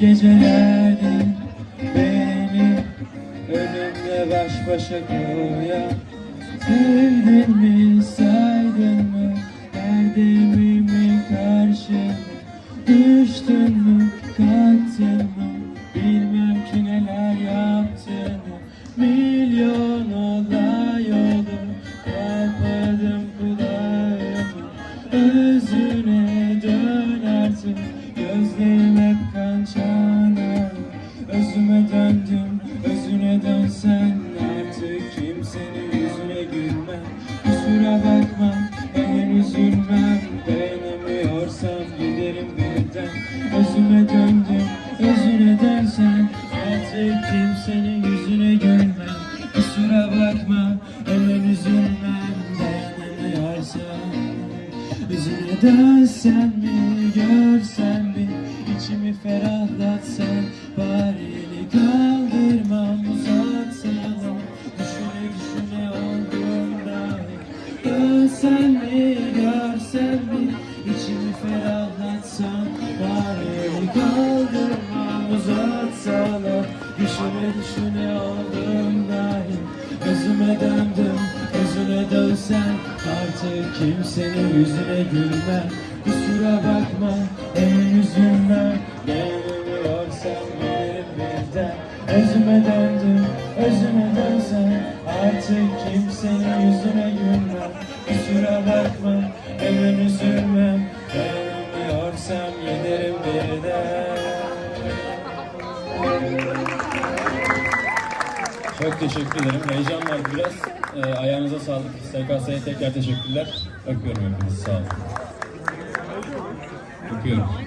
gecelerde beni ölümle baş başa koyan Sevdin mi saydın mı? Derdimi mi karşıma Düştün mü kalktın mı? Bilmem ki neler yaptığını. Milyon olay olur kapmadım kulağımı Özüne dön artık gözlerim hep kan çanağı Özüme döndüm Bakma hemen üzülmem dayanamıyorsam giderim birden. Özüme döndüm özüne dönsen artık kimsenin yüzüne gülmem. Kusura bakma hemen üzülmem dayanamıyorsam. Yüzüne dönsen mi Dönsen mi görsen mi? İçimi ferahlatsan Bari kaldırmam uzatsan Düşüne düşüne olduğumda Özüme döndüm özüne dönsen. Artık kimsenin yüzüne gülmem Kusura bakma hemen üzülmem Dayanamıyorsam gelirim birden Özüme döndüm özüme dönsen Artık kimsenin yüzüne gülmem Kusura bakma hemen üzülmem Dayanamıyorsam giderim birden Çok teşekkür ederim. Heyecan var biraz. Ee, ayağınıza sağlık. SKS'ye tekrar teşekkürler. Öpüyorum hepinizi. Sağ olun. Öpüyorum.